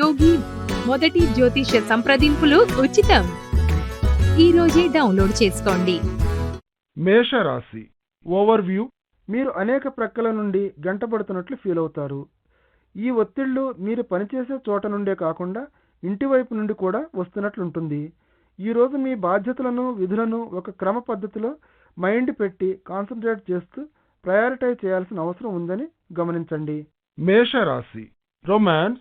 యోగి మొదటి జ్యోతిష సంప్రదింపులు ఉచితం. ఈ రోజే డౌన్లోడ్ చేసుకోండి. మేషరాశి ఓవర్వ్యూ. మీరు అనేక ప్రక్కల నుండి గంటపడుతున్నట్లు ఫీల్ అవుతారు. ఈ ఒత్తిళ్ళు మీరు పనిచేసే చోట నుండే కాకుండా ఇంటి వైపు నుండి కూడా వస్తున్నట్లుంటుంది. ఈరోజు మీ బాధ్యతలను విధులను ఒక క్రమ పద్ధతిలో మైండ్ పెట్టి కాన్సన్ట్రేట్ చేస్తూ ప్రయారిటైజ్ చేయాల్సిన అవసరం ఉందని గమనించండి. మేషరాశి రొమాన్స్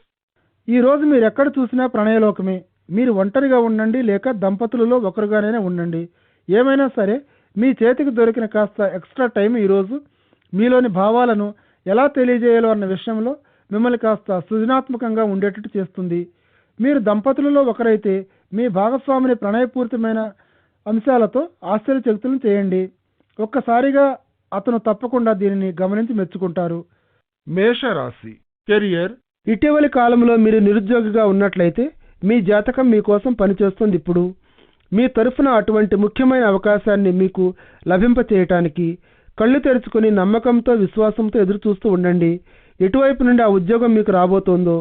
ఈ రోజు మీరు ఎక్కడ చూసినా ప్రణయలోకమే. మీరు ఒంటరిగా ఉండండి లేక దంపతులలో ఒకరుగానే ఉండండి. ఏమైనా సరే మీ చేతికి దొరికిన కాస్త ఎక్స్ట్రా టైం ఈరోజు మీలోని భావాలను ఎలా తెలియజేయాలో అన్న విషయంలో మిమ్మల్ని కాస్త సృజనాత్మకంగా ఉండేటట్టు చేస్తుంది. మీరు దంపతులలో ఒకరైతే మీ భాగస్వామిని ప్రణయపూరితమైన అంశాలతో ఆశ్చర్యచకితులను చేయండి. ఒక్కసారిగా అతను తప్పకుండా దీనిని గమనించి మెచ్చుకుంటారు. మేషరాశి. కెరియర్ ఇటీవలి కాలంలో మీరు నిరుద్యోగిగా ఉన్నట్లయితే మీ జాతకం మీకోసం పనిచేస్తుంది ఇప్పుడు. మీ తరఫున అటువంటి ముఖ్యమైన అవకాశాన్ని మీకు లభింపచేయటానికి కళ్ళు తెరుచుకుని నమ్మకంతో విశ్వాసంతో ఎదురు చూస్తూ ఉండండి. ఎటువైపు నుండి ఆ ఉద్యోగం మీకు రాబోతోందో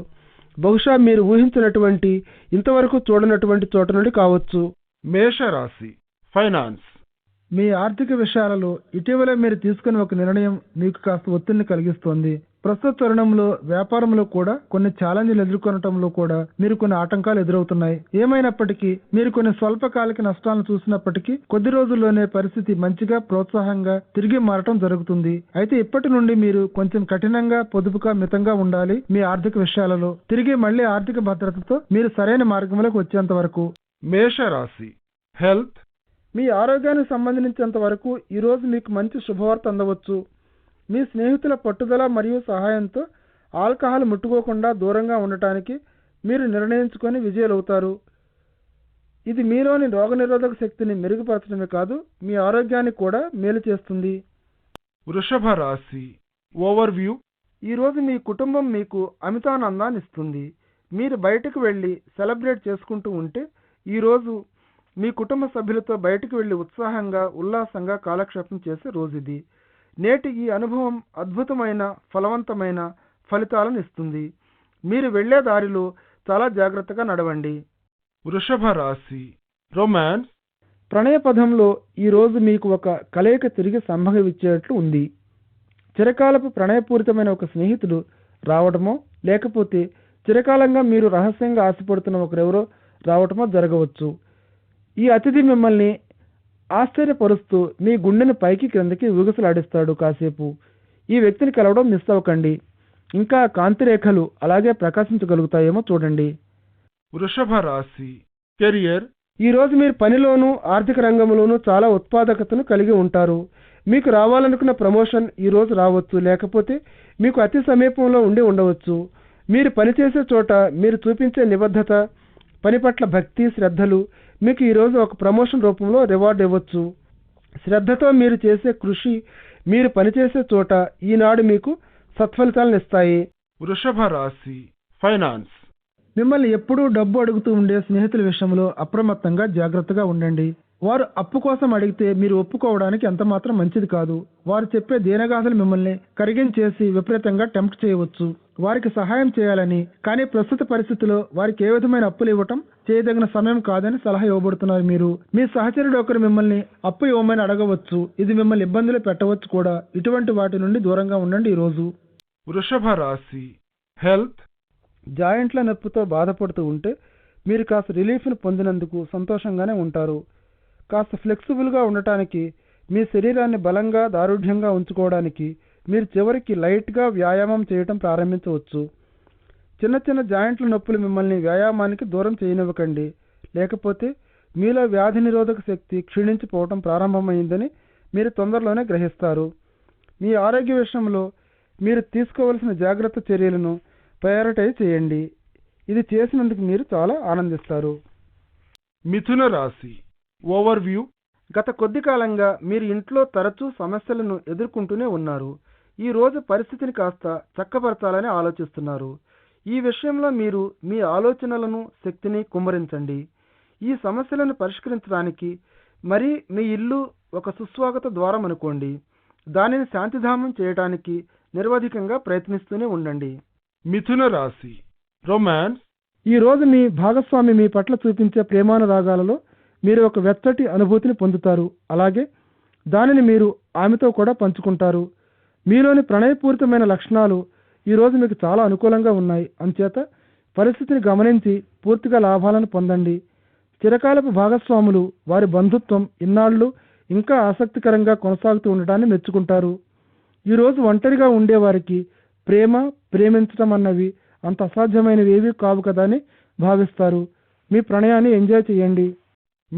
బహుశా మీరు ఊహించినటువంటి ఇంతవరకు చూడనటువంటి చోట నుండి కావచ్చు. మేషరాశి ఫైనాన్స్. మీ ఆర్థిక విషయాలలో ఇటీవల మీరు తీసుకున్న ఒక నిర్ణయం మీకు కాస్త ఒత్తిడిని కలిగిస్తోంది. ప్రస్తుత తరుణంలో వ్యాపారంలో కూడా కొన్ని ఛాలెంజ్లు ఎదుర్కొనటంలో కూడా మీరు కొన్ని ఆటంకాలు ఎదురవుతున్నాయి. ఏమైనప్పటికీ మీరు కొన్ని స్వల్పకాలిక నష్టాలను చూసినప్పటికీ కొద్ది రోజుల్లోనే పరిస్థితి మంచిగా ప్రోత్సాహంగా తిరిగి మారటం జరుగుతుంది. అయితే ఇప్పటి నుండి మీరు కొంచెం కఠినంగా పొదుపుగా మితంగా ఉండాలి మీ ఆర్థిక విషయాలలో. తిరిగి మళ్ళీ ఆర్థిక భద్రతతో మీరు సరైన మార్గంలోకి వచ్చేంత వరకు. మేషరాశి హెల్త్. మీ ఆరోగ్యానికి సంబంధించినంత వరకు ఈరోజు మీకు మంచి శుభవార్త అందవచ్చు. మీ స్నేహితుల పట్టుదల మరియు సహాయంతో ఆల్కహాల్ ముట్టుకోకుండా దూరంగా ఉండటానికి మీరు నిర్ణయించుకొని విజయులవుతారు. ఇది మీలోని రోగనిరోధక శక్తిని మెరుగుపరచడమే కాదు మీ ఆరోగ్యాన్ని కూడా మేలు చేస్తుంది. వృషభ రాశి ఓవర్వ్యూ. ఈరోజు మీ కుటుంబం మీకు అమితానందాన్ని ఇస్తుంది. మీరు బయటకు వెళ్ళి సెలబ్రేట్ చేసుకుంటూ ఉంటే ఈరోజు మీ కుటుంబ సభ్యులతో బయటకు వెళ్ళి ఉత్సాహంగా ఉల్లాసంగా కాలక్షేపం చేసే రోజు ఇది. నేటి ఈ అనుభవం అద్భుతమైన ఫలవంతమైన ఫలితాలను ఇస్తుంది మీరు వెళ్ళే దారిలో చాలా జాగ్రత్తగా నడవండి. వృషభ రాశి రొమాన్స్ ప్రణయ పదంలో ఈరోజు మీకు ఒక కలయిక తిరిగి సంభవించేట్లు ఉంది. చిరకాలపు ప్రణయపూరితమైన ఒక స్నేహితుడు రావడమో లేకపోతే చిరకాలంగా మీరు రహస్యంగా ఆశపడుతున్న ఒకరెవరో రావటమో జరగవచ్చు. ఈ అతిథి మిమ్మల్ని ఆశ్చర్యపరుస్తూ మీ గుండెని పైకి క్రిందకి ఊగసలాడిస్తాడు కాసేపు. ఈ వ్యక్తిని కలవడం మిస్ అవ్వకండి. ఇంకా కాంతిరేఖలు అలాగే ప్రకాశించగలుగుతాయేమో చూడండి. వృషభ రాశి. కెరియర్. ఈ రోజు మీరు పనిలోనూ ఆర్థిక రంగంలోనూ చాలా ఉత్పాదకతను కలిగి ఉంటారు. మీకు రావాలనుకున్న ప్రమోషన్ ఈ రోజు రావచ్చు. లేకపోతే మీకు అతి సమీపంలో ఉండి ఉండవచ్చు. మీరు పనిచేసే చోట మీరు చూపించే నిబద్ధత పని పట్ల భక్తి శ్రద్ధలు మీకు ఈరోజు ఒక ప్రమోషన్ రూపంలో రివార్డ్ ఇవ్వచ్చు. శ్రద్ధతో మీరు చేసే కృషి మీరు పనిచేసే చోట ఈనాడు మీకు సత్ఫలితాలను ఇస్తాయి. వృషభ రాశి ఫైనాన్స్. మిమ్మల్ని ఎప్పుడూ డబ్బు అడుగుతూ ఉండే స్నేహితుల విషయంలో అప్రమత్తంగా జాగ్రత్తగా ఉండండి. వారు అప్పు కోసం అడిగితే మీరు ఒప్పుకోవడానికి ఎంత మాత్రం మంచిది కాదు. వారు చెప్పే దీనగాథలు మిమ్మల్ని కరిగించేసి విపరీతంగా టెంప్ట్ చేయవచ్చు. వారికి సహాయం చేయాలని కానీ ప్రస్తుత పరిస్థితిలో వారికి ఏ విధమైన అప్పులు ఇవ్వటం చేయదగిన సమయం కాదని సలహా ఇవ్వబడుతున్నారు మీరు. మీ సహచరుడు ఒకరు మిమ్మల్ని అప్పు ఇవ్వమని అడగవచ్చు. ఇది మిమ్మల్ని ఇబ్బందులు పెట్టవచ్చు కూడా. ఇటువంటి వాటి నుండి దూరంగా ఉండండి ఈ రోజు వృషభ రాశి. హెల్త్. జాయింట్ల నొప్పితో బాధపడుతూ ఉంటే మీరు కాస్త రిలీఫ్ని పొందినందుకు సంతోషంగానే ఉంటారు. కాస్త ఫ్లెక్సిబుల్గా ఉండటానికి మీ శరీరాన్ని బలంగా దారుఢ్యంగా ఉంచుకోవడానికి మీరు చివరికి లైట్గా వ్యాయామం చేయటం ప్రారంభించవచ్చు. చిన్న చిన్న జాయింట్ల నొప్పులు మిమ్మల్ని వ్యాయామానికి దూరం చేయనివ్వకండి. లేకపోతే మీలో వ్యాధి నిరోధక శక్తి క్షీణించిపోవటం ప్రారంభమైందని మీరు తొందరలోనే గ్రహిస్తారు. మీ ఆరోగ్య విషయంలో మీరు తీసుకోవలసిన జాగ్రత్త చర్యలను ప్రయారిటైజ్ చేయండి. ఇది చేసినందుకు మీరు చాలా ఆనందిస్తారు. మిథున రాశి ఓవర్వ్యూ. గత కొద్ది కాలంగా మీరు ఇంట్లో తరచూ సమస్యలను ఎదుర్కొంటూనే ఉన్నారు. ఈ రోజు పరిస్థితిని కాస్త చక్కబరచాలని ఆలోచిస్తున్నారు. ఈ విషయంలో మీరు మీ ఆలోచనలను శక్తిని కుమ్మరించండి. ఈ సమస్యలను పరిష్కరించడానికి మరి మీ ఇల్లు ఒక సుస్వాగత ద్వారం అనుకోండి. దానిని శాంతిధామం చేయడానికి నిర్వధికంగా ప్రయత్నిస్తూనే ఉండండి. మిథున రాశి. రొమాన్స్. ఈ రోజు మీ భాగస్వామి మీ పట్ల చూపించే ప్రేమానురాగాలలో మీరు ఒక వెచ్చటి అనుభూతిని పొందుతారు. అలాగే దానిని మీరు ఆమెతో కూడా పంచుకుంటారు. మీలోని ప్రణయపూరితమైన లక్షణాలు ఈరోజు మీకు చాలా అనుకూలంగా ఉన్నాయి. అంచేత పరిస్థితిని గమనించి పూర్తిగా లాభాలను పొందండి. చిరకాలపు భాగస్వాములు వారి బంధుత్వం ఇన్నాళ్ళు ఇంకా ఆసక్తికరంగా కొనసాగుతూ ఉండటాన్ని మెచ్చుకుంటారు. ఈరోజు ఒంటరిగా ఉండేవారికి ప్రేమ ప్రేమించడం అన్నవి అంత అసాధ్యమైనవి ఏవి కావు కదా అని భావిస్తారు. మీ ప్రణయాన్ని ఎంజాయ్ చేయండి.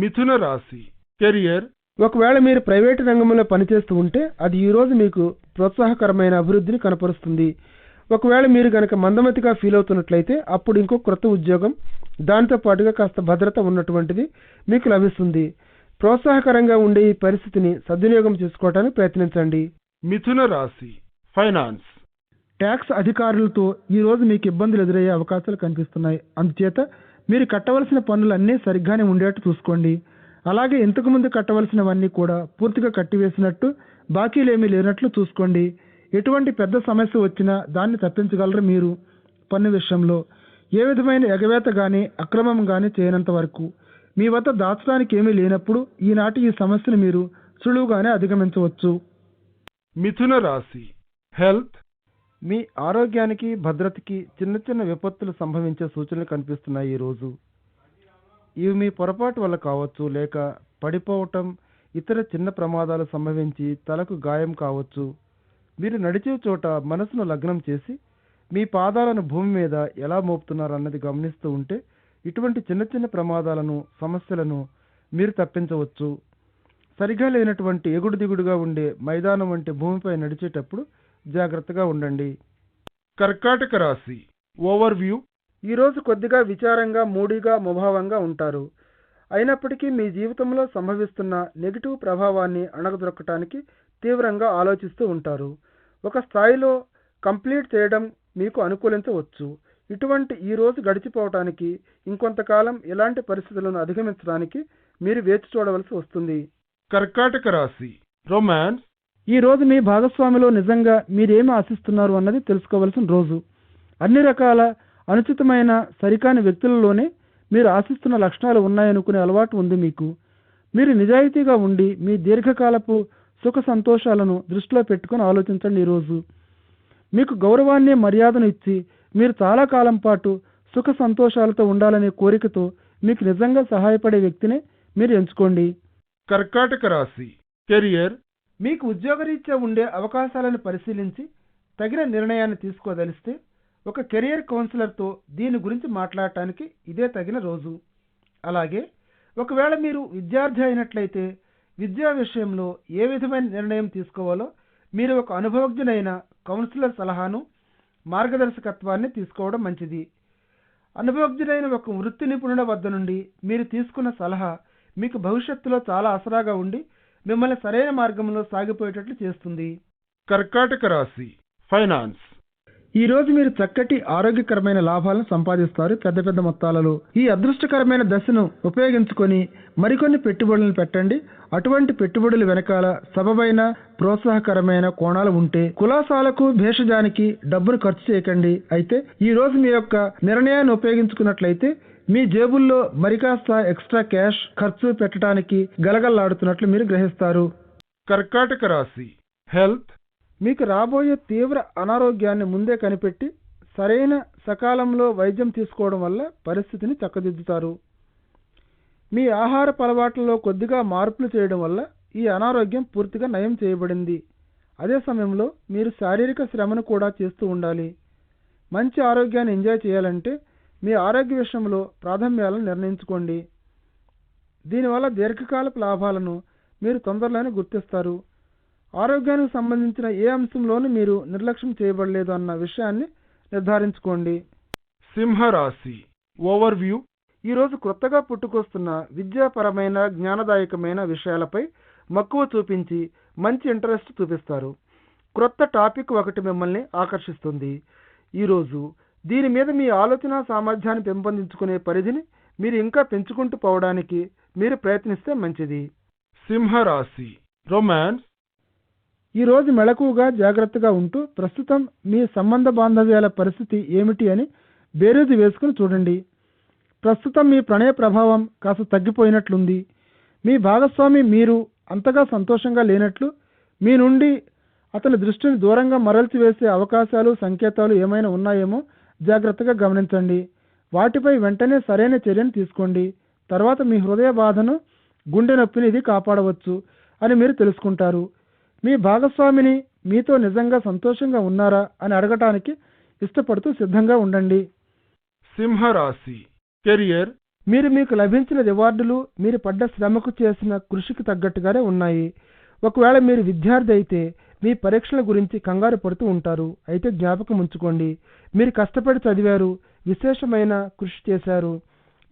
మిథున రాశి కెరియర్. ఒకవేళ మీరు ప్రైవేటు రంగంలో పనిచేస్తూ ఉంటే అది ఈ రోజు మీకు ప్రోత్సాహకరమైన అభివృద్ధిని కనపరుస్తుంది. ఒకవేళ మీరు గనక మందమతిగా ఫీల్ అవుతున్నట్లయితే అప్పుడు ఇంకో క్రొత్త ఉద్యోగం దానితో పాటుగా కాస్త భద్రత ఉన్నటువంటిది మీకు లభిస్తుంది. ప్రోత్సాహకరంగా ఉండే ఈ పరిస్థితిని సద్వినియోగం చేసుకోవడానికి ప్రయత్నించండి. మిథున రాశి ఫైనాన్స్. ట్యాక్స్ అధికారులతో ఈ రోజు మీకు ఇబ్బందులు ఎదురయ్యే అవకాశాలు కనిపిస్తున్నాయి. అందుచేత మీరు కట్టవలసిన పన్నులన్నీ సరిగ్గానే ఉండేట్టు చూసుకోండి. అలాగే ఇంతకుముందు కట్టవలసినవన్నీ కూడా పూర్తిగా కట్టివేసినట్టు బాకీలేమీ లేనట్లు చూసుకోండి. ఎటువంటి పెద్ద సమస్య వచ్చినా దాన్ని తప్పించగలరు మీరు. పన్ను విషయంలో ఏ విధమైన ఎగవేత కానీ అక్రమం కానీ చేయనంత వరకు. మీ వద్ద దాచడానికి ఏమీ లేనప్పుడు ఈనాటి ఈ సమస్యను మీరు సులువుగానే అధిగమించవచ్చు. మిథున రాశి హెల్త్ మీ ఆరోగ్యానికి భద్రతకి చిన్న చిన్న విపత్తులు సంభవించే సూచనలు కనిపిస్తున్నాయి ఈ రోజు. ఇవి మీ పొరపాటు వల్ల కావచ్చు లేక పడిపోవటం ఇతర చిన్న ప్రమాదాలు సంభవించి తలకు గాయం కావచ్చు. మీరు నడిచే చోట మనసును లగ్నం చేసి మీ పాదాలను భూమి మీద ఎలా మోపుతున్నారు అన్నది గమనిస్తూ ఉంటే ఇటువంటి చిన్న చిన్న ప్రమాదాలను సమస్యలను మీరు తప్పించవచ్చు. సరిగా లేనటువంటి ఎగుడు దిగుడుగా ఉండే మైదానం వంటి భూమిపై నడిచేటప్పుడు జాగ్రత్తగా ఉండండి. కర్కాటక రాశి ఓవర్ వ్యూ ఈరోజు కొద్దిగా విచారంగా మూడీగా ముభావంగా ఉంటారు. అయినప్పటికీ మీ జీవితంలో సంభవిస్తున్న నెగిటివ్ ప్రభావాన్ని అణగదొక్కటానికి తీవ్రంగా ఆలోచిస్తూ ఉంటారు. ఒక స్థాయిలో కంప్లీట్ చేయడం మీకు అనుకూలించవచ్చు. ఇటువంటి ఈ రోజు గడిచిపోవటానికి ఇంకొంతకాలం ఇలాంటి పరిస్థితులను అధిగమించడానికి మీరు వేచి చూడవలసి వస్తుంది. కర్కాటక రాశి రొమాన్స్ ఈ రోజు మీ భాగస్వామిలో నిజంగా మీరేమి ఆశిస్తున్నారు అన్నది తెలుసుకోవలసిన రోజు. అన్ని రకాల అనుచితమైన సరికాని వ్యక్తులలోనే మీరు ఆశిస్తున్న లక్షణాలు ఉన్నాయనుకునే అలవాటు ఉంది మీకు. మీరు నిజాయితీగా ఉండి మీ దీర్ఘకాలపు సుఖ సంతోషాలను దృష్టిలో పెట్టుకొని ఆలోచించండి ఈరోజు మీకు గౌరవాన్ని మర్యాదను ఇచ్చి మీరు చాలా కాలం పాటు సుఖ సంతోషాలతో ఉండాలనే కోరికతో మీకు నిజంగా సహాయపడే వ్యక్తినే మీరు ఎంచుకోండి. కర్కాటక రాశి. కెరియర్ మీకు ఉద్యోగరీత్యా ఉండే అవకాశాలను పరిశీలించి తగిన నిర్ణయాన్ని తీసుకోదలిస్తే ఒక కెరియర్ కౌన్సిలర్తో దీని గురించి మాట్లాడటానికి ఇదే తగిన రోజు. అలాగే ఒకవేళ మీరు విద్యార్థి అయినట్లయితే విద్యా విషయంలో ఏ విధమైన నిర్ణయం తీసుకోవాలో మీరు ఒక అనుభవజ్ఞులైన కౌన్సిలర్ సలహాను మార్గదర్శకత్వాన్ని తీసుకోవడం మంచిది. అనుభవజ్ఞులైన ఒక వృత్తి నిపుణుల వద్ద నుండి మీరు తీసుకున్న సలహా మీకు భవిష్యత్తులో చాలా ఆసరాగా ఉండి మిమ్మల్ని సరైన మార్గంలో సాగిపోయేటట్లు చేస్తుంది. కర్కాటక రాశి ఫైనాన్స్. ఈ రోజు మీరు చక్కటి ఆరోగ్యకరమైన లాభాలను సంపాదిస్తారు. పెద్ద పెద్ద మొత్తాలలో ఈ అదృష్టకరమైన దశను ఉపయోగించుకొని మరికొన్ని పెట్టుబడులను పెట్టండి. అటువంటి పెట్టుబడుల వెనకాల సబబైన ప్రోత్సాహకరమైన కోణాలు ఉంటే కులాసాలకు భేషజానికి డబ్బును ఖర్చు చేయకండి. అయితే ఈ రోజు మీ యొక్క నిర్ణయాన్ని ఉపయోగించుకున్నట్లయితే మీ జేబుల్లో మరికాస్త ఎక్స్ట్రా క్యాష్ ఖర్చు పెట్టడానికి గలగల్లాడుతున్నట్లు మీరు గ్రహిస్తారు. కర్కాటక రాశి. హెల్త్. మీకు రాబోయే తీవ్ర అనారోగ్యాన్ని ముందే కనిపెట్టి సరైన సకాలంలో వైద్యం తీసుకోవడం వల్ల పరిస్థితిని చక్కదిద్దుతారు. మీ ఆహారపు అలవాట్లలో కొద్దిగా మార్పులు చేయడం వల్ల ఈ అనారోగ్యం పూర్తిగా నయం చేయబడింది. అదే సమయంలో మీరు శారీరక శ్రమను కూడా చేస్తూ ఉండాలి. మంచి ఆరోగ్యాన్ని ఎంజాయ్ చేయాలంటే మీ ఆరోగ్య విషయంలో ప్రాధాన్యాలను నిర్ణయించుకోండి. దీనివల్ల దీర్ఘకాలపు లాభాలను మీరు తొందరలోనే గుర్తిస్తారు. ఆరోగ్యానికి సంబంధించిన ఏ అంశంలోనూ మీరు నిర్లక్ష్యం చేయబడలేదు అన్న విషయాన్ని నిర్ధారించుకోండి. సింహరాశి ఓవర్ వ్యూ ఈరోజు క్రొత్తగా పుట్టుకొస్తున్న విద్యాపరమైన జ్ఞానదాయకమైన విషయాలపై మక్కువ చూపించి మంచి ఇంట్రెస్ట్ చూపిస్తారు. క్రొత్త టాపిక్ ఒకటి మిమ్మల్ని ఆకర్షిస్తుంది. ఈరోజు దీని మీద మీ ఆలోచన సామర్థ్యాన్ని పెంపొందించుకునే పరిధిని మీరు ఇంకా పెంచుకుంటూ పోవడానికి మీరు ప్రయత్నిస్తే మంచిది. సింహరాశి రొమాన్స్ ఈ రోజు మెళకువగా జాగ్రత్తగా ఉంటూ ప్రస్తుతం మీ సంబంధ బాంధవ్యాల పరిస్థితి ఏమిటి అని బేరీజు వేసుకుని చూడండి. ప్రస్తుతం మీ ప్రణయ ప్రభావం కాస్త తగ్గిపోయినట్లుంది. మీ భాగస్వామి మీరు అంతగా సంతోషంగా లేనట్లు మీ నుండి అతని దృష్టిని దూరంగా మరల్చి వేసే అవకాశాలు సంకేతాలు ఏమైనా ఉన్నాయేమో జాగ్రత్తగా గమనించండి. వాటిపై వెంటనే సరైన చర్యను తీసుకోండి. తర్వాత మీ హృదయ బాధను గుండె నొప్పిని ఇది కాపాడవచ్చు అని మీరు తెలుసుకుంటారు. మీ భాగస్వామిని మీతో నిజంగా సంతోషంగా ఉన్నారా అని అడగటానికి ఇష్టపడుతూ సిద్ధంగా ఉండండి. సింహరాశి కెరియర్. మీరు మీకు లభించిన రివార్డులు మీరు పడ్డ శ్రమకు చేసిన కృషికి తగ్గట్టుగానే ఉన్నాయి. ఒకవేళ మీరు విద్యార్థి అయితే మీ పరీక్షల గురించి కంగారు పడుతూ ఉంటారు. అయితే జ్ఞాపకం ఉంచుకోండి. మీరు కష్టపడి చదివారు. విశేషమైన కృషి చేశారు.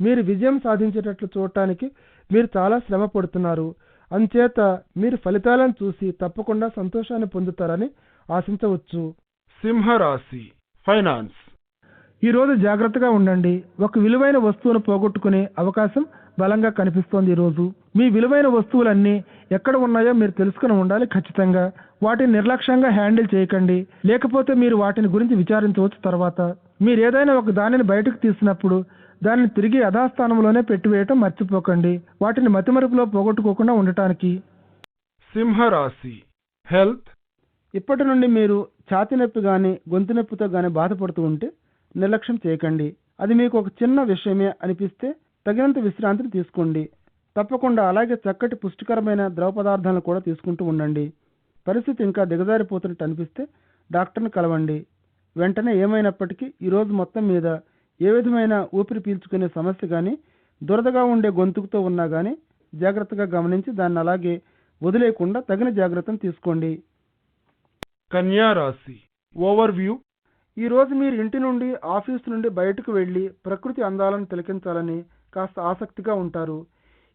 మీరు విజయం సాధించేటట్లు చూడటానికి మీరు చాలా శ్రమ పడుతున్నారు. అంచేత మీరు ఫలితాలను చూసి తప్పకుండా సంతోషాన్ని పొందుతారని ఆశించవచ్చు. సింహరాశి ఫైనాన్స్. ఈ రోజు జాగ్రత్తగా ఉండండి. ఒక విలువైన వస్తువును పోగొట్టుకునే అవకాశం బలంగా కనిపిస్తోంది ఈ రోజు. మీ విలువైన వస్తువులన్నీ ఎక్కడ ఉన్నాయో మీరు తెలుసుకుని ఉండాలి ఖచ్చితంగా. వాటిని నిర్లక్ష్యంగా హ్యాండిల్ చేయకండి. లేకపోతే మీరు వాటిని గురించి విచారించవచ్చు తర్వాత. మీరు ఏదైనా ఒక దానిని బయటకు తీసినప్పుడు దానిని తిరిగి యథాస్థానంలోనే పెట్టివేయటం మర్చిపోకండి. వాటిని మతిమరుపులో పోగొట్టుకోకుండా ఉండటానికి. సింహరాశి. హెల్త్. ఇప్పటి నుండి మీరు ఛాతి నొప్పి కానీ గొంతు నొప్పితో కానీ బాధపడుతూ ఉంటే నిర్లక్ష్యం చేయకండి. అది మీకు ఒక చిన్న విషయమే అనిపిస్తే తగినంత విశ్రాంతిని తీసుకోండి. తప్పకుండా అలాగే చక్కటి పుష్టికరమైన ద్రవ పదార్థాలను కూడా తీసుకుంటూ ఉండండి. పరిస్థితి ఇంకా దిగజారిపోతున్నట్టు అనిపిస్తే డాక్టర్ని కలవండి. వెంటనే ఏమైనప్పటికీ ఈ రోజు మొత్తం మీద ఏ విధమైన ఊపిరి పీల్చుకునే సమస్య కానీ దురదగా ఉండే గొంతుకుతో ఉన్నా కానీ జాగ్రత్తగా గమనించి దాన్ని అలాగే వదిలేయకుండా తగిన జాగ్రత్తను తీసుకోండి. కన్యా రాశి. ఓవర్ వ్యూ ఈ రోజు మీరు ఇంటి నుండి ఆఫీస్ నుండి బయటకు వెళ్ళి ప్రకృతి అందాలను తిలకించాలని కాస్త ఆసక్తిగా ఉంటారు.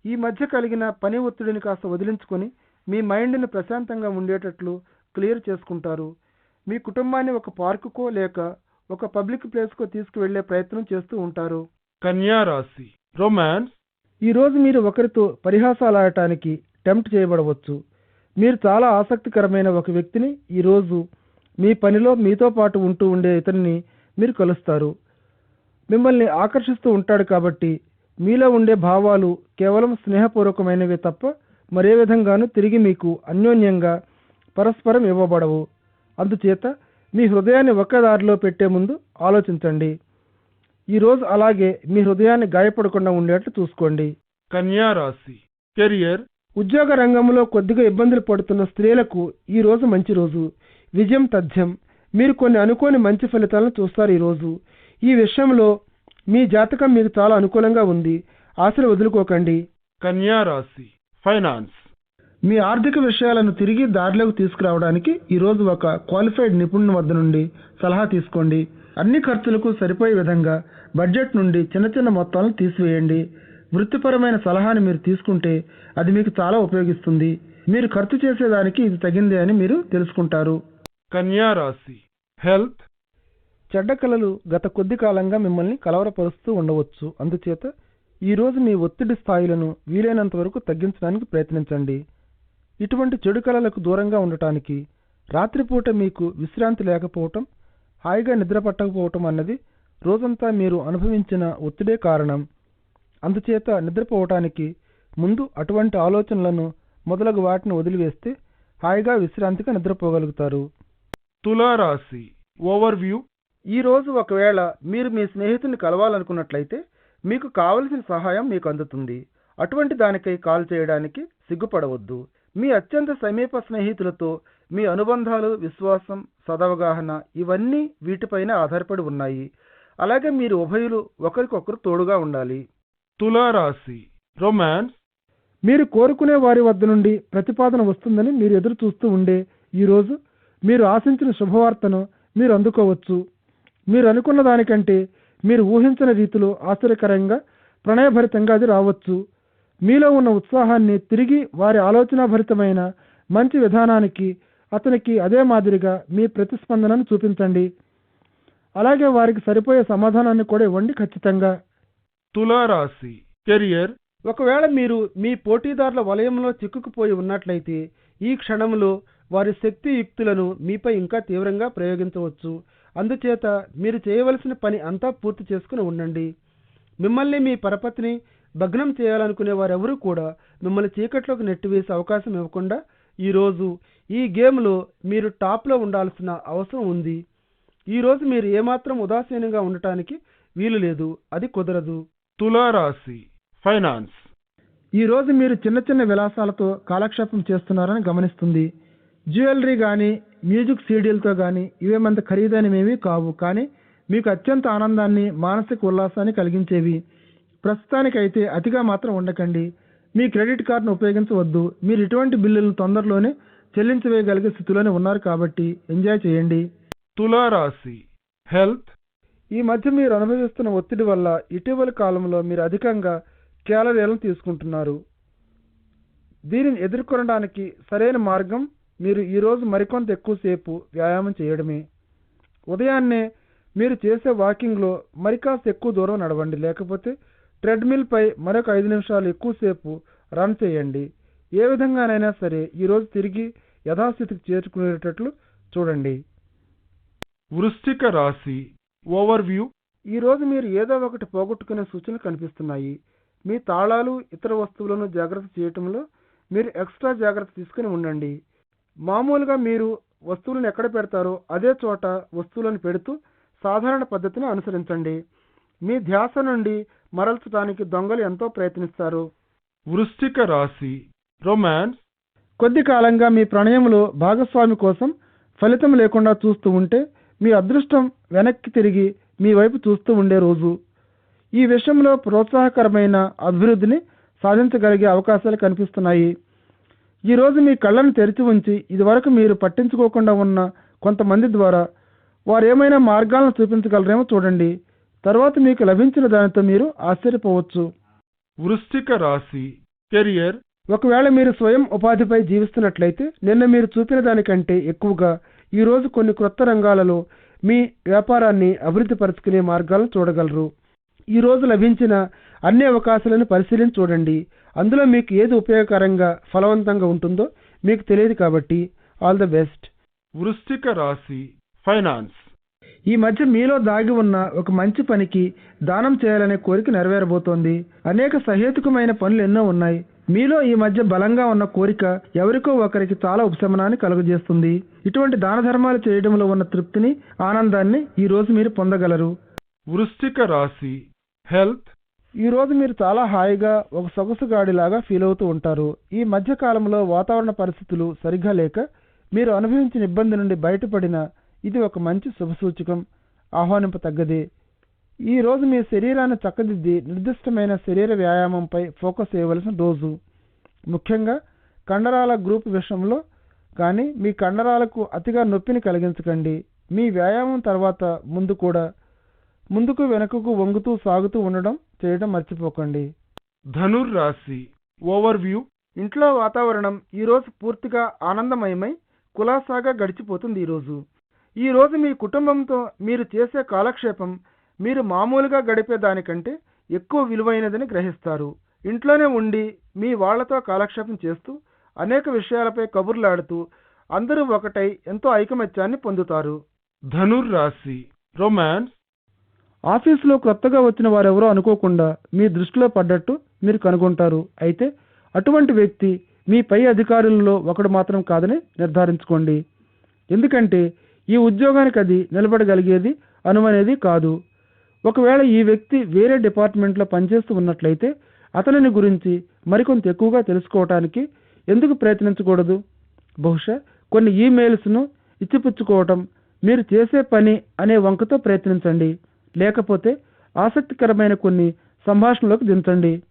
ఈ మధ్య కలిగిన పని ఒత్తిడిని కాస్త వదిలించుకొని మీ మైండ్ని ప్రశాంతంగా ఉండేటట్లు క్లియర్ చేసుకుంటారు. మీ కుటుంబాన్ని ఒక పార్కుకో లేక ఒక పబ్లిక్ ప్లేస్కో తీసుకువెళ్ళే ప్రయత్నం చేస్తూ ఉంటారు. కన్యా రాశి. రొమాన్స్. ఈ రోజు మీరు ఒకరితో పరిహాసాలాడటానికి టెంప్ట్ చేయబడవచ్చు. మీరు చాలా ఆసక్తికరమైన ఒక వ్యక్తిని ఈ రోజు మీ పనిలో మీతో పాటు ఉంటూ ఉండే ఇతన్ని మీరు కలుస్తారు. మిమ్మల్ని ఆకర్షిస్తూ ఉంటాడు కాబట్టి మీలో ఉండే భావాలు కేవలం స్నేహపూర్వకమైనవే తప్ప మరే విధంగానూ తిరిగి మీకు అన్యోన్యంగా పరస్పరం ఇవ్వబడవు. అందుచేత మీ హృదయాన్ని ఒక్క దారిలో పెట్టే ముందు ఆలోచించండి. ఈరోజు అలాగే మీ హృదయాన్ని గాయపడకుండా ఉండేట్లు చూసుకోండి. కన్యా రాశి. కెరియర్. ఉద్యోగ రంగంలో కొద్దిగా ఇబ్బందులు పడుతున్న స్త్రీలకు ఈ రోజు మంచి రోజు. విజయం తథ్యం. మీరు కొన్ని అనుకోని మంచి ఫలితాలను చూస్తారు ఈ రోజు. ఈ విషయంలో మీ జాతకం మీకు చాలా అనుకూలంగా ఉంది. ఆశలు వదులుకోకండి. కన్యా రాశి ఫైనాన్స్. మీ ఆర్థిక విషయాలను తిరిగి దారిలోకి తీసుకురావడానికి ఈ రోజు ఒక క్వాలిఫైడ్ నిపుణుని వద్ద నుండి సలహా తీసుకోండి. అన్ని ఖర్చులకు సరిపోయే విధంగా బడ్జెట్ నుండి చిన్న చిన్న మొత్తాలను తీసివేయండి. వృత్తిపరమైన సలహాని మీరు తీసుకుంటే అది మీకు చాలా ఉపయోగిస్తుంది. మీరు ఖర్చు చేసేదానికి ఇది తగిందే అని మీరు తెలుసుకుంటారు. కన్యా రాశి హెల్త్ చెడ్డ కళలు గత కొద్ది కాలంగా మిమ్మల్ని కలవరపరుస్తూ ఉండవచ్చు. అందుచేత ఈ రోజు మీ ఒత్తిడి స్థాయిలను వీలైనంత వరకు తగ్గించడానికి ప్రయత్నించండి. ఇటువంటి చెడు కళలకు దూరంగా ఉండటానికి రాత్రిపూట మీకు విశ్రాంతి లేకపోవటం హాయిగా నిద్ర పట్టకపోవటం అన్నది రోజంతా మీరు అనుభవించిన ఒత్తిడే కారణం. అందుచేత నిద్రపోవటానికి ముందు అటువంటి ఆలోచనలను మొదలగు వాటిని వదిలివేస్తే హాయిగా విశ్రాంతిగా నిద్రపోగలుగుతారు. తులారాశి. ఓవర్ వ్యూ ఈ రోజు ఒకవేళ మీరు మీ స్నేహితుని కలవాలనుకున్నట్లయితే మీకు కావలసిన సహాయం మీకు అందుతుంది. అటువంటి దానికై కాల్ చేయడానికి సిగ్గుపడవద్దు. మీ అత్యంత సమీప స్నేహితులతో మీ అనుబంధాలు విశ్వాసం సదవగాహన ఇవన్నీ వీటిపైన ఆధారపడి ఉన్నాయి. అలాగే మీరు ఉభయులు ఒకరికొకరు తోడుగా ఉండాలి. తులారాశి రొమాన్స్ మీరు కోరుకునే వారి వద్ద నుండి ప్రతిపాదన వస్తుందని మీరు ఎదురు చూస్తూ ఉండే ఈ రోజు మీరు ఆశించిన శుభవార్తను మీరు అందుకోవచ్చు. మీరు అనుకున్న దానికంటే మీరు ఊహించిన రీతిలో ఆశ్చర్యకరంగా ప్రణయభరితంగా అది రావచ్చు. మీలో ఉన్న ఉత్సాహాన్ని తిరిగి వారి ఆలోచనాభరితమైన మంచి విధానానికి అతనికి అదే మాదిరిగా మీ ప్రతిస్పందనను చూపించండి. అలాగే వారికి సరిపోయే సమాధానాన్ని కూడా ఇవ్వండి ఖచ్చితంగా. తులారాశి కెరియర్. ఒకవేళ మీరు మీ పోటీదారుల వలయంలో చిక్కుకుపోయి ఉన్నట్లయితే ఈ క్షణంలో వారి శక్తి యుక్తులను మీపై ఇంకా తీవ్రంగా ప్రయోగించవచ్చు. అందుచేత మీరు చేయవలసిన పని అంతా పూర్తి చేసుకుని ఉండండి. మిమ్మల్ని మీ పరపతిని భగ్నం చేయాలనుకునే వారెవరూ కూడా మిమ్మల్ని చీకట్లోకి నెట్టివేసే అవకాశం ఇవ్వకుండా ఈరోజు ఈ గేమ్లో మీరు టాప్లో ఉండాల్సిన అవసరం ఉంది. ఈరోజు మీరు ఏమాత్రం ఉదాసీనంగా ఉండటానికి వీలు లేదు. అది కుదరదు. తులారాశి ఫైనాన్స్. ఈ రోజు మీరు చిన్న చిన్న విలాసాలతో కాలక్షేపం చేస్తున్నారని గమనిస్తుంది. జ్యువెలరీ కానీ మ్యూజిక్ సీడీలతో కానీ ఇవేమంత ఖరీదైనవేమీ కావు. కానీ మీకు అత్యంత ఆనందాన్ని మానసిక ఉల్లాసాన్ని కలిగించేవి. ప్రస్తుతానికైతే అతిగా మాత్రం ఉండకండి. మీ క్రెడిట్ కార్డును ఉపయోగించవద్దు. మీరు ఇటువంటి బిల్లులను తొందరలోనే చెల్లించవేయగలిగే స్థితిలోనే ఉన్నారు కాబట్టి ఎంజాయ్ చేయండి. తులారాశి హెల్త్. ఈ మధ్య మీరు అనుభవిస్తున్న ఒత్తిడి వల్ల ఇటీవలి కాలంలో మీరు అధికంగా క్యాలరీలను తీసుకుంటున్నారు. దీనిని ఎదుర్కొనడానికి సరైన మార్గం మీరు ఈరోజు మరికొంత ఎక్కువసేపు వ్యాయామం చేయడమే. ఉదయాన్నే మీరు చేసే వాకింగ్లో మరికాస్త ఎక్కువ దూరం నడవండి. లేకపోతే ట్రెడ్మిల్ పై మరొక ఐదు నిమిషాలు ఎక్కువసేపు రన్ చేయండి. ఏ విధంగానైనా సరే ఈరోజు తిరిగి యథాస్థితికి చేర్చుకునేటట్లు చూడండి. వృశ్చిక రాశి ఓవర్వ్యూ. ఈ రోజు మీరు ఏదో ఒకటి పోగొట్టుకునే సూచనలు కనిపిస్తున్నాయి. మీ తాళాలు ఇతర వస్తువులను జాగ్రత్త చేయటంలో మీరు ఎక్స్ట్రా జాగ్రత్త తీసుకుని ఉండండి. మామూలుగా మీరు వస్తువులను ఎక్కడ పెడతారో అదే చోట వస్తువులను పెడుతూ సాధారణ పద్ధతిని అనుసరించండి. మీ ధ్యాస నుండి మరల్చడానికి దొంగలు ఎంతో ప్రయత్నిస్తారు. వృశ్చిక రాశి రొమాన్స్ కొద్ది కాలంగా మీ ప్రణయంలో భాగస్వామి కోసం ఫలితం లేకుండా చూస్తూ ఉంటే మీ అదృష్టం వెనక్కి తిరిగి మీ వైపు చూస్తూ ఉండే రోజు. ఈ విషయంలో ప్రోత్సాహకరమైన అభివృద్ధిని సాధించగలిగే అవకాశాలు కనిపిస్తున్నాయి. ఈ రోజు మీ కళ్ళను తెరిచి ఉంచి ఇదివరకు మీరు పట్టించుకోకుండా ఉన్న కొంతమంది ద్వారా వారు ఏమైనా మార్గాలను చూపించగలరేమో చూడండి. తర్వాత మీకు లభించిన దానితో మీరు ఆశ్చర్యపోవచ్చు. వృశ్చిక రాశి కెరియర్. ఒకవేళ మీరు స్వయం ఉపాధిపై జీవిస్తున్నట్లయితే నిన్న మీరు చూపిన దానికంటే ఎక్కువగా ఈ రోజు కొన్ని క్రొత్త రంగాలలో మీ వ్యాపారాన్ని అభివృద్ధి పరుచుకునే మార్గాలను చూడగలరు. ఈ రోజు లభించిన అన్ని అవకాశాలను పరిశీలించి చూడండి. అందులో మీకు ఏది ఉపయోగకరంగా ఫలవంతంగా ఉంటుందో మీకు తెలియదు కాబట్టి ఆల్ ద బెస్ట్. వృశ్చిక రాశి ఫైనాన్స్. ఈ మధ్య మీలో దాగి ఉన్న ఒక మంచి పనికి దానం చేయాలనే కోరిక నెరవేరబోతోంది. అనేక సహేతుకమైన పనులు ఎన్నో ఉన్నాయి. మీలో ఈ మధ్య బలంగా ఉన్న కోరిక ఎవరికో ఒకరికి చాలా ఉపశమనాన్ని కలుగజేస్తుంది. ఇటువంటి దాన ధర్మాలు చేయడంలో ఉన్న తృప్తిని ఆనందాన్ని ఈ రోజు మీరు పొందగలరు. వృశ్చిక రాశి హెల్త్ ఈరోజు మీరు చాలా హాయిగా ఒక సొగసుగాడిలాగా ఫీల్ అవుతూ ఉంటారు. ఈ మధ్య కాలంలో వాతావరణ పరిస్థితులు సరిగ్గా లేక మీరు అనుభవించిన ఇబ్బంది నుండి బయటపడిన ఇది ఒక మంచి శుభసూచకం ఆహ్వానింపతగ్గదే. ఈ రోజు మీ శరీరాన్ని చక్కదిద్ది నిర్దిష్టమైన శరీర వ్యాయామంపై ఫోకస్ చేయవలసిన రోజు ముఖ్యంగా కండరాల గ్రూప్ విషయంలో కానీ మీ కండరాలకు అతిగా నొప్పిని కలిగించకండి. మీ వ్యాయామం తర్వాత ముందు కూడా ముందుకు వెనుకకు వంగుతూ సాగుతూ ఉండడం చేయడం మర్చిపోకండి. ధనుర్ రాశి ఓవర్వ్యూ. ఇంట్లో వాతావరణం ఈరోజు పూర్తిగా ఆనందమయమై కులాసాగా గడిచిపోతుంది ఈరోజు. ఈ రోజు మీ కుటుంబంతో మీరు చేసే కాలక్షేపం మీరు మామూలుగా గడిపే దానికంటే ఎక్కువ విలువైనదని గ్రహిస్తారు. ఇంట్లోనే ఉండి మీ వాళ్ళతో కాలక్షేపం చేస్తూ అనేక విషయాలపై కబుర్లాడుతూ అందరూ ఒకటై ఎంతో ఐకమత్యాన్ని పొందుతారు. ధనుర్ రాశి రొమాన్స్. ఆఫీసులో కొత్తగా వచ్చిన వారెవరో అనుకోకుండా మీ దృష్టిలో పడ్డట్టు మీరు కనుగొంటారు. అయితే అటువంటి వ్యక్తి మీ పై అధికారులలో ఒకడు మాత్రం కాదని నిర్ధారించుకోండి. ఎందుకంటే ఈ ఉద్యోగానికి అది నిలబడగలిగేది అనుమనేది కాదు. ఒకవేళ ఈ వ్యక్తి వేరే డిపార్ట్మెంట్లో పనిచేస్తూ ఉన్నట్లయితే అతనిని గురించి మరికొంత ఎక్కువగా తెలుసుకోవటానికి ఎందుకు ప్రయత్నించకూడదు? బహుశా కొన్ని ఈమెయిల్స్ను ఇచ్చిపుచ్చుకోవటం మీరు చేసే పని అనే వంకతో ప్రయత్నించండి. లేకపోతే ఆసక్తికరమైన కొన్ని సంభాషణలోకి దించండి.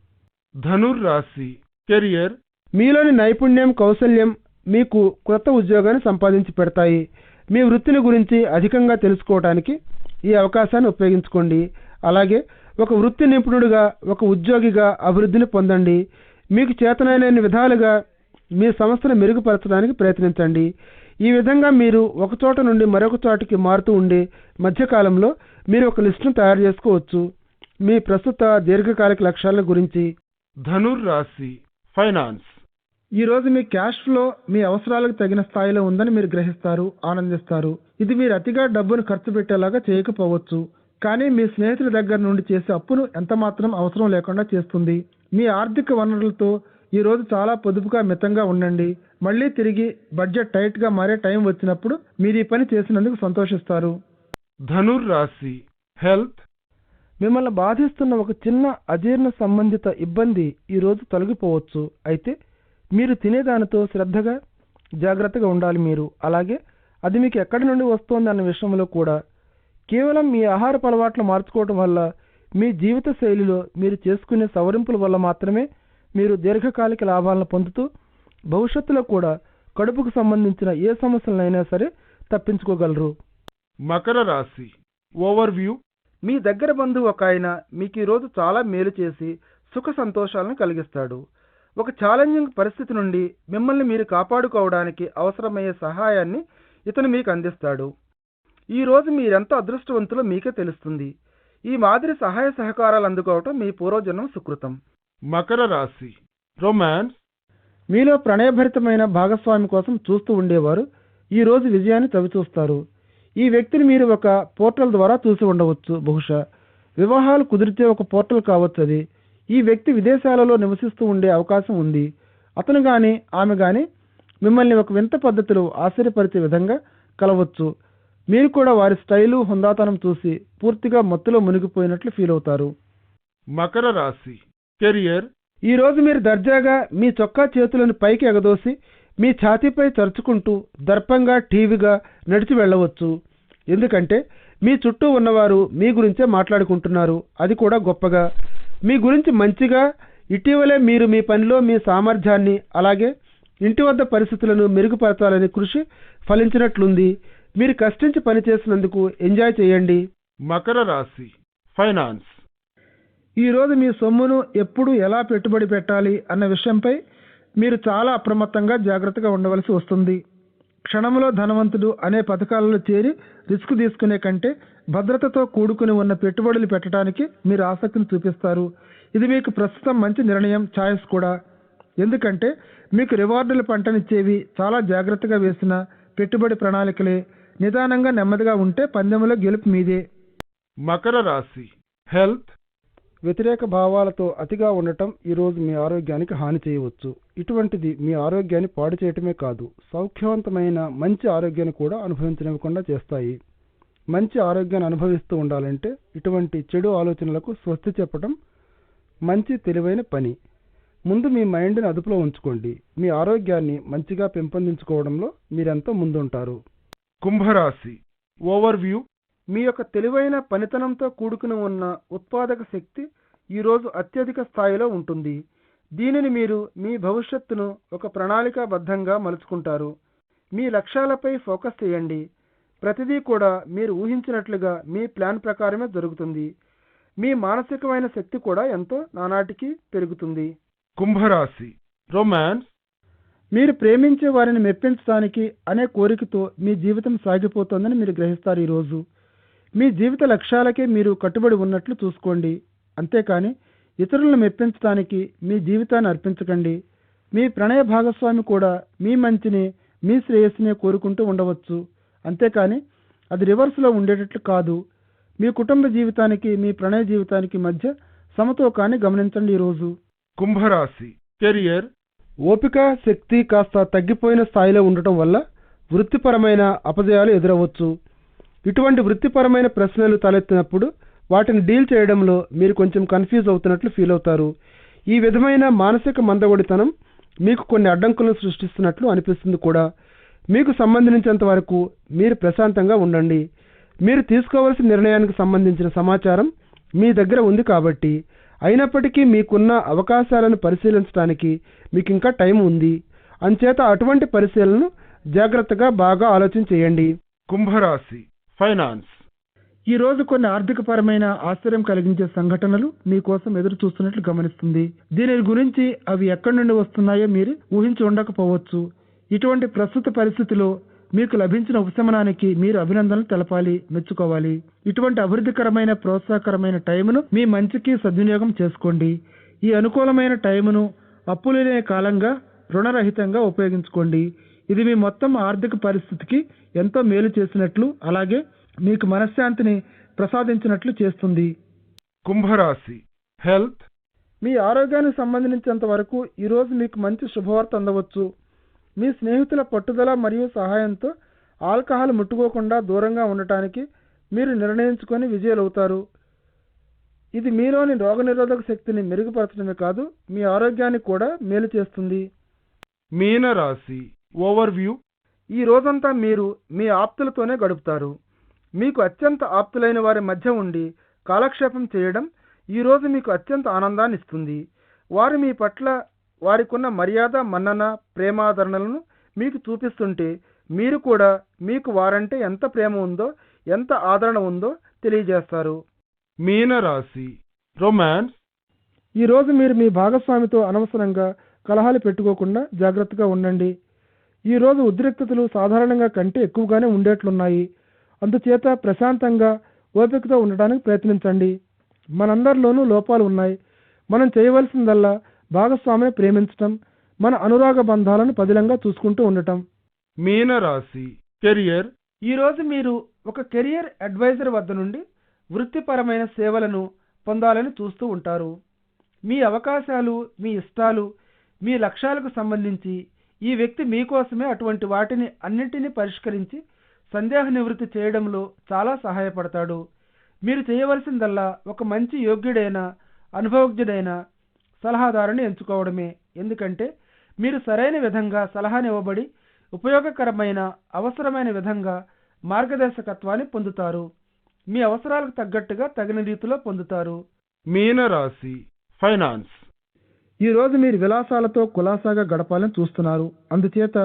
ధనుర్ రాశి కెరియర్. మీలోని నైపుణ్యం కౌశల్యం మీకు కొత్త ఉద్యోగాన్ని సంపాదించి పెడతాయి. మీ వృత్తిని గురించి అధికంగా తెలుసుకోవడానికి ఈ అవకాశాన్ని ఉపయోగించుకోండి. అలాగే ఒక వృత్తి నిపుణుడిగా ఒక ఉద్యోగిగా అభివృద్ధిని పొందండి. మీకు చేతనైన విధాలుగా మీ సంస్థను మెరుగుపరచడానికి ప్రయత్నించండి. ఈ విధంగా మీరు ఒక చోట నుండి మరొక చోటికి మారుతూ ఉండే మధ్యకాలంలో మీరు ఒక లిస్టును తయారు చేసుకోవచ్చు. మీ ప్రస్తుత దీర్ఘకాలిక లక్ష్యాల గురించి. ధనుర్ రాశి ఫైనాన్స్. ఈ రోజు మీ క్యాష్ ఫ్లో మీ అవసరాలకు తగిన స్థాయిలో ఉందని మీరు గ్రహిస్తారు ఆనందిస్తారు. ఇది మీరు అతిగా డబ్బును ఖర్చు పెట్టేలాగా చేయకపోవచ్చు. కానీ మీ స్నేహితుల దగ్గర నుండి చేసే అప్పును ఎంత మాత్రం అవసరం లేకుండా చేస్తుంది. మీ ఆర్థిక వనరులతో ఈ రోజు చాలా పొదుపుగా మితంగా ఉండండి. మళ్ళీ తిరిగి బడ్జెట్ టైట్గా మారే టైం వచ్చినప్పుడు మీరు ఈ పని చేసినందుకు సంతోషిస్తారు. ధనుర్ రాశి హెల్త్. మిమ్మల్ని బాధిస్తున్న ఒక చిన్న అజీర్ణ సంబంధిత ఇబ్బంది ఈ రోజు తొలగిపోవచ్చు. అయితే మీరు తినేదానితో శ్రద్ధగా జాగ్రత్తగా ఉండాలి మీరు. అలాగే అది మీకు ఎక్కడి నుండి వస్తోంది అన్న విషయంలో కూడా. కేవలం మీ ఆహారపు అలవాట్లు మార్చుకోవడం వల్ల మీ జీవిత శైలిలో మీరు చేసుకునే సవరింపుల వల్ల మాత్రమే మీరు దీర్ఘకాలిక లాభాలను పొందుతూ భవిష్యత్తులో కూడా కడుపుకు సంబంధించిన ఏ సమస్యలనైనా సరే తప్పించుకోగలరు. మకర రాశి. ఓవర్ వ్యూ మీ దగ్గర బంధువు ఒక ఆయన మీకు ఈరోజు చాలా మేలు చేసి సుఖ సంతోషాలను కలిగిస్తాడు. ఒక ఛాలెంజింగ్ పరిస్థితి నుండి మిమ్మల్ని మీరు కాపాడుకోవడానికి అవసరమయ్యే సహాయాన్ని ఇతను మీకు అందిస్తాడు. ఈ రోజు మీరెంత అదృష్టవంతులో మీకే తెలుస్తుంది. ఈ మాదిరి సహాయ సహకారాలు అందుకోవటం మీ పూర్వజన్మ సుకృతం. మకర రాశి. రొమాన్స్ మీలో ప్రణయభరితమైన భాగస్వామి కోసం చూస్తూ ఉండేవారు. ఈ రోజు విజయాన్ని చవిచూస్తారు ఈ వ్యక్తిని మీరు ఒక పోర్టల్ ద్వారా చూసి ఉండవచ్చు. బహుశా వివాహాలు కుదిరితే ఒక పోర్టల్ కావచ్చు అది. ఈ వ్యక్తి విదేశాలలో నివసిస్తూ ఉండే అవకాశం ఉంది. అతను గాని ఆమె గాని మిమ్మల్ని ఒక వింత పద్ధతిలో ఆశ్చర్యపరిచే విధంగా కలవచ్చు. మీరు కూడా వారి స్టైలు హుందాతనం చూసి పూర్తిగా మత్తులో మునిగిపోయినట్లు ఫీల్ అవుతారు. మకర రాశి. కెరియర్. ఈ రోజు మీరు దర్జాగా మీ చొక్కా చేతులను పైకి ఎగదోసి మీ ఛాతీపై చరుచుకుంటూ దర్పంగా టీవీగా నడిచి వెళ్ళవచ్చు. ఎందుకంటే మీ చుట్టూ ఉన్నవారు మీ గురించే మాట్లాడుకుంటున్నారు. అది కూడా గొప్పగా. మీ గురించి మంచిగా ఇటీవలే మీరు మీ పనిలో మీ సామర్థ్యాన్ని అలాగే ఇంటి వద్ద పరిస్థితులను మెరుగుపరచాలనే కృషి ఫలించినట్లుంది. మీరు కష్టించి పనిచేసినందుకు ఎంజాయ్ చేయండి. మకర రాశి ఫైనాన్స్. ఈ రోజు మీ సొమ్మును ఎప్పుడు ఎలా పెట్టుబడి పెట్టాలి అన్న విషయంపై మీరు చాలా అప్రమత్తంగా జాగ్రత్తగా ఉండవలసి వస్తుంది. క్షణంలో ధనవంతుడు అనే పథకాలలో చేరి రిస్క్ తీసుకునే కంటే భద్రతతో కూడుకుని ఉన్న పెట్టుబడులు పెట్టడానికి మీరు ఆసక్తిని చూపిస్తారు. ఇది మీకు ప్రస్తుతం మంచి నిర్ణయం ఛాయిస్ కూడా. ఎందుకంటే మీకు రివార్డుల పంటనిచ్చేవి చాలా జాగ్రత్తగా వేసిన పెట్టుబడి ప్రణాళికలే. నిదానంగా నెమ్మదిగా ఉంటే పందెంలో గెలుపు మీదే. మకర రాశి. హెల్త్ వ్యతిరేక భావాలతో అతిగా ఉండటం ఈరోజు మీ ఆరోగ్యానికి హాని చేయవచ్చు. ఇటువంటిది మీ ఆరోగ్యాన్ని పాడు చేయటమే కాదు సౌఖ్యవంతమైన మంచి ఆరోగ్యాన్ని కూడా అనుభవించనివ్వకుండా చేస్తాయి. మంచి ఆరోగ్యాన్ని అనుభవిస్తూ ఉండాలంటే ఇటువంటి చెడు ఆలోచనలకు స్వస్తి చెప్పడం మంచి తెలివైన పని. ముందు మీ మైండ్ని అదుపులో ఉంచుకోండి. మీ ఆరోగ్యాన్ని మంచిగా పెంపొందించుకోవడంలో మీరెంతో ముందుంటారు. కుంభరాశి. ఓవర్ వ్యూ మీ యొక్క తెలివైన పనితనంతో కూడుకుని ఉన్న ఉత్పాదక శక్తి ఈరోజు అత్యధిక స్థాయిలో ఉంటుంది. దీనిని మీరు మీ భవిష్యత్తును ఒక ప్రణాళికాబద్ధంగా మలుచుకుంటారు. మీ లక్ష్యాలపై ఫోకస్ చేయండి. ప్రతిదీ కూడా మీరు ఊహించినట్లుగా మీ ప్లాన్ ప్రకారమే జరుగుతుంది. మీ మానసికమైన శక్తి కూడా ఎంతో నానాటికి పెరుగుతుంది. కుంభరాశి రొమాన్స్ మీరు ప్రేమించే వారిని మెప్పించడానికి అనే కోరికతో మీ జీవితం సాగిపోతోందని మీరు గ్రహిస్తారు ఈరోజు మీ జీవిత లక్ష్యాలకే మీరు కట్టుబడి ఉన్నట్లు చూసుకోండి. అంతేకాని ఇతరులను మెప్పించడానికి మీ జీవితాన్ని అర్పించకండి. మీ ప్రణయ భాగస్వామి కూడా మీ మంచిని మీ శ్రేయస్సునే కోరుకుంటూ ఉండవచ్చు. అంతేకాని అది రివర్స్లో ఉండేటట్లు కాదు. మీ కుటుంబ జీవితానికి మీ ప్రణయ జీవితానికి మధ్య సమతూకాన్ని గమనించండి ఈరోజు. కుంభరాశి. కెరియర్. ఓపిక శక్తి కాస్త తగ్గిపోయిన స్థాయిలో ఉండటం వల్ల వృత్తిపరమైన అపజయాలు ఎదురవచ్చు. ఇటువంటి వృత్తిపరమైన ప్రశ్నలు తలెత్తినప్పుడు వాటిని డీల్ చేయడంలో మీరు కొంచెం కన్ఫ్యూజ్ అవుతున్నట్లు ఫీల్ అవుతారు. ఈ విధమైన మానసిక మందగొడితనం మీకు కొన్ని అడ్డంకులను సృష్టిస్తున్నట్లు అనిపిస్తుంది కూడా. మీకు సంబంధించినంత వరకు మీరు ప్రశాంతంగా ఉండండి. మీరు తీసుకోవాల్సిన నిర్ణయానికి సంబంధించిన సమాచారం మీ దగ్గర ఉంది కాబట్టి అయినప్పటికీ మీకున్న అవకాశాలను పరిశీలించడానికి మీకు ఇంకా టైం ఉంది. అంచేత అటువంటి పరిశీలనను జాగ్రత్తగా బాగా ఆలోచన చేయండి. కుంభరాశి ఫైనాన్స్. ఈ రోజు కొన్ని ఆర్థికపరమైన ఆశ్చర్యం కలిగించే సంఘటనలు మీకోసం ఎదురు చూస్తున్నట్లు గమనిస్తుంది. దీని గురించి అవి ఎక్కడి నుండి వస్తున్నాయో మీరు ఊహించి ఉండకపోవచ్చు. ఇటువంటి ప్రస్తుత పరిస్థితిలో మీకు లభించిన ఉపశమనానికి మీరు అభినందనలు తెలపాలి మెచ్చుకోవాలి. ఇటువంటి అభివృద్ధికరమైన ప్రోత్సాహకరమైన టైమును మీ మంచికి సద్వినియోగం చేసుకోండి. ఈ అనుకూలమైన టైమును అప్పులు లేని కాలంగా రుణరహితంగా ఉపయోగించుకోండి. ఇది మీ మొత్తం ఆర్థిక పరిస్థితికి ఎంతో మేలు చేసినట్లు అలాగే మీకు మనశ్శాంతిని ప్రసాదించినట్లు చేస్తుంది. కుంభరాశి హెల్త్. మీ ఆరోగ్యానికి సంబంధించినంత వరకు ఈరోజు మీకు మంచి శుభవార్త అందవచ్చు. మీ స్నేహితుల పట్టుదల మరియు సహాయంతో ఆల్కహాల్ ముట్టుకోకుండా దూరంగా ఉండటానికి మీరు నిర్ణయించుకొని విజయులవుతారు. ఇది మీలోని రోగనిరోధక శక్తిని మెరుగుపరచడమే కాదు మీ ఆరోగ్యానికి కూడా మేలు చేస్తుంది. మీనరాశి ఓవర్వ్యూ. ఈ రోజంతా మీరు మీ ఆప్తులతోనే గడుపుతారు. మీకు అత్యంత ఆప్తులైన వారి మధ్య ఉండి కాలక్షేపం చేయడం ఈ రోజు మీకు అత్యంత ఆనందాన్ని ఇస్తుంది. వారు మీ పట్ల వారికున్న మర్యాద మన్నన ప్రేమాదరణలను మీకు చూపిస్తుంటే మీరు కూడా మీకు వారంటే ఎంత ప్రేమ ఉందో ఎంత ఆదరణ ఉందో తెలియజేస్తారు. మీనరాశి రొమాన్స్ ఈ రోజు మీరు మీ భాగస్వామితో అనవసరంగా కలహాలు పెట్టుకోకుండా జాగ్రత్తగా ఉండండి. ఈ రోజు ఉద్రిక్తతలు సాధారణంగా కంటే ఎక్కువగానే ఉండేట్లున్నాయి. అందుచేత ప్రశాంతంగా ఓపికతో ఉండడానికి ప్రయత్నించండి. మనందరిలోనూ లోపాలు ఉన్నాయి. మనం చేయవలసిందల్లా భాగస్వామిని ప్రేమించటం మన అనురాగ బంధాలను పదిలంగా చూసుకుంటూ ఉండటం. మీనరాశి కెరియర్ ఈ రోజు మీరు ఒక కెరియర్ అడ్వైజర్ వద్ద నుండి వృత్తిపరమైన సేవలను పొందాలని చూస్తూ ఉంటారు. మీ అవకాశాలు మీ ఇష్టాలు మీ లక్ష్యాలకు సంబంధించి ఈ వ్యక్తి మీకోసమే అటువంటి వాటిని అన్నింటినీ పరిష్కరించి సందేహ నివృత్తి చేయడంలో చాలా సహాయపడతాడు. మీరు చేయవలసిందల్లా ఒక మంచి యోగ్యుడైన అనుభవజ్ఞుడైన సలహాదారుని ఎంచుకోవడమే. ఎందుకంటే మీరు సరైన విధంగా సలహానివ్వబడి ఉపయోగకరమైన అవసరమైన విధంగా మార్గదర్శకత్వాన్ని పొందుతారు. మీ అవసరాలకు తగ్గట్టుగా తగిన రీతిలో పొందుతారు. మీనరాశి ఫైనాన్స్. ఈ రోజు మీరు విలాసాలతో కులాసాగా గడపాలని చూస్తున్నారు. అందుచేత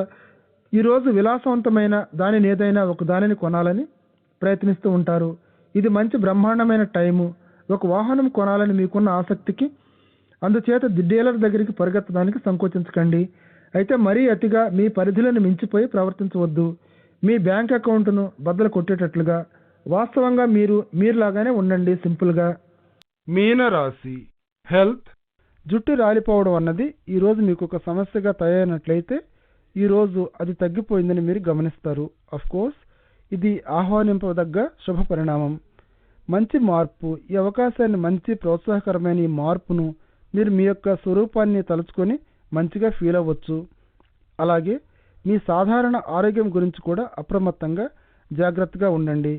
ఈరోజు విలాసవంతమైన దానిని ఏదైనా ఒక దానిని కొనాలని ప్రయత్నిస్తూ ఉంటారు. ఇది మంచి బ్రహ్మాండమైన టైము. ఒక వాహనం కొనాలని మీకున్న ఆసక్తికి అందుచేత ది డీలర్ దగ్గరికి పరిగెత్తడానికి సంకోచించకండి. అయితే మరీ అతిగా మీ పరిధులను మించిపోయి ప్రవర్తించవద్దు. మీ బ్యాంక్ అకౌంట్ను బద్దలు కొట్టేటట్లుగా. వాస్తవంగా మీరు మీరులాగానే ఉండండి సింపుల్గా. మీనరాశి హెల్త్ జుట్టు రాలిపోవడం అన్నది ఈరోజు మీకు ఒక సమస్యగా తయారైనట్లయితే ఈరోజు అది తగ్గిపోయిందని మీరు గమనిస్తారు. కోర్స్ ఇది ఆహ్వానింపదగ్గ శుభ పరిణామం. మంచి మార్పు ఈ అవకాశాన్ని మంచి ప్రోత్సాహకరమైన ఈ మార్పును మీరు మీ యొక్క స్వరూపాన్ని తలుచుకొని మంచిగా ఫీల్ అవ్వచ్చు. అలాగే మీ సాధారణ ఆరోగ్యం గురించి కూడా అప్రమత్తంగా జాగ్రత్తగా ఉండండి.